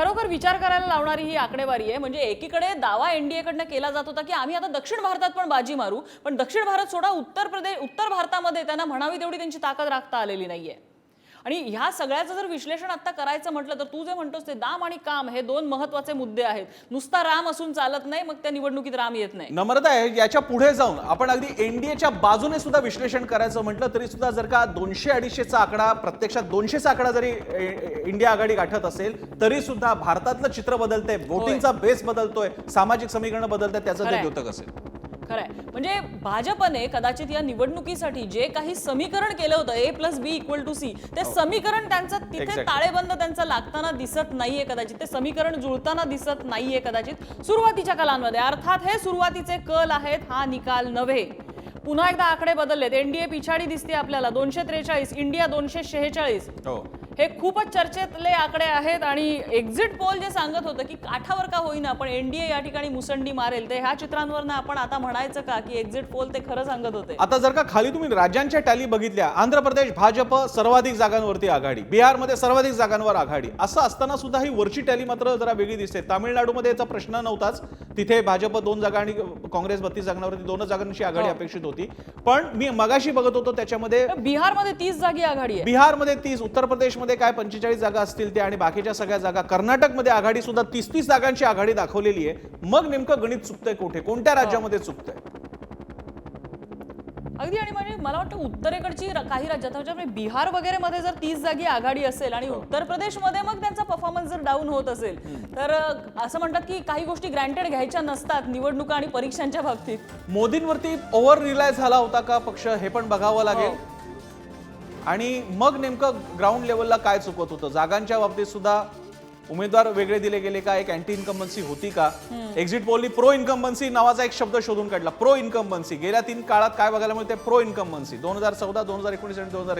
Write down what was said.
खरोखर विचार करायला लावणारी ही आकडेवारी आहे. म्हणजे एकीकडे दावा एनडीएकडनं केला जात होता की आम्ही आता दक्षिण भारतात पण बाजी मारू पण दक्षिण भारत सोडा उत्तर प्रदेश उत्तर भारतामध्ये त्यांना म्हणावी तेवढी त्यांची ताकद राखता आलेली नाहीये. आणि ह्या सगळ्याचं जर विश्लेषण आता करायचं म्हटलं तर तू जे म्हणतोस ते दाम आणि काम हे दोन महत्त्वाचे मुद्दे आहेत. नुसता राम असून चालत नाही मग त्या निवडणुकीत राम येत नाही. नम्रता आहे याच्यापुढे जाऊन आपण अगदी एनडीएच्या बाजूने सुद्धा विश्लेषण करायचं म्हटलं तरी सुद्धा जर का दोनशे अडीचशेचा आकडा प्रत्यक्षात दोनशेचा आकडा जरी इंडिया आघाडी गाठत असेल तरी सुद्धा भारतातलं चित्र बदलतंय वोटिंगचा बेस बदलतोय सामाजिक समीकरण बदलतंय त्याचं ते. द्योतक असेल. खरंय. म्हणजे भाजपने कदाचित या निवडणुकीसाठी जे काही समीकरण केलं होतं A plus B equal to C ते समीकरण त्यांचं तिथे. ताळेबंद त्यांचं लागताना दिसत नाहीये कदाचित. ते समीकरण जुळताना दिसत नाहीये कदाचित. सुरुवातीच्या कलांमध्ये अर्थात हे सुरुवातीचे कल आहेत हा निकाल नव्हे. पुन्हा एकदा आकडे बदललेत. एनडीए पिछाडी दिसते आपल्याला. दोनशे त्रेचाळीस इंडिया दोनशे शेहेचाळीस. हो खूपच चर्चेतले आकडे आहेत आणि एक्झिट पोल जे सांगत होतं की काठावर का होईना पण एनडीए या ठिकाणी मुसंडी मारेल ते ह्या चित्रांवरनं आपण आता म्हणायचं का की एक्झिट पोल ते खरं सांगत होते? आता जर का खाली तुम्ही राज्यांच्या टॅली बघितल्या आंध्र प्रदेश भाजप सर्वाधिक जागांवरती आघाडी बिहारमध्ये सर्वाधिक जागांवर आघाडी असं असताना सुद्धा ही वरची टॅली मात्र जरा वेगळी दिसते. तामिळनाडूमध्ये याचा प्रश्न नव्हताच. तिथे भाजप दोन जागा आणि काँग्रेस बत्तीस जागांवरती दोनच जागांची आघाडी हो. अपेक्षित होती. पण मी मगाशी बघत होतो त्याच्यामध्ये बिहारमध्ये तीस जागी आघाडी आहे. बिहारमध्ये तीस उत्तर प्रदेशमध्ये काय पंचेचाळीस जागा असतील ते आणि बाकीच्या सगळ्या जागा कर्नाटकमध्ये आघाडी सुद्धा तीस तीस जागांची आघाडी दाखवलेली आहे. मग नेमकं गणित चुकतंय कुठे? कोणत्या राज्यामध्ये चुकतंय? अगदी आणि म्हणजे मला वाटतं उत्तरेकडची काही राज्यात म्हणजे बिहार वगैरे मध्ये जर तीस जागी आघाडी असेल आणि उत्तर प्रदेशमध्ये मग त्यांचा परफॉर्मन्स जर डाऊन होत असेल तर असं म्हणतात की काही गोष्टी ग्रँटेड घ्यायच्या नसतात निवडणुका आणि परीक्षांच्या बाबतीत. मोदींवरती ओव्हर रिलाय झाला होता का पक्ष? हे पण बघावं लागेल. आणि मग नेमकं ग्राउंड लेवलला काय चुकत होतं? जागांच्या बाबतीत सुद्धा उमेदवार वेगळे दिले गेले का? एक अँटी इन्कम्बन्सी होती का? एक्झिट पोलनी प्रो इन्कम्बन्सी नावाचा एक शब्द शोधून काढला. प्रो इन्कम्बन्सी गेल्या तीन काळात काय बघायला मिळते प्रो इन्कम्बन्सी दोन हजार चौदा दोन हजार एकोणीस आणि दोन हजार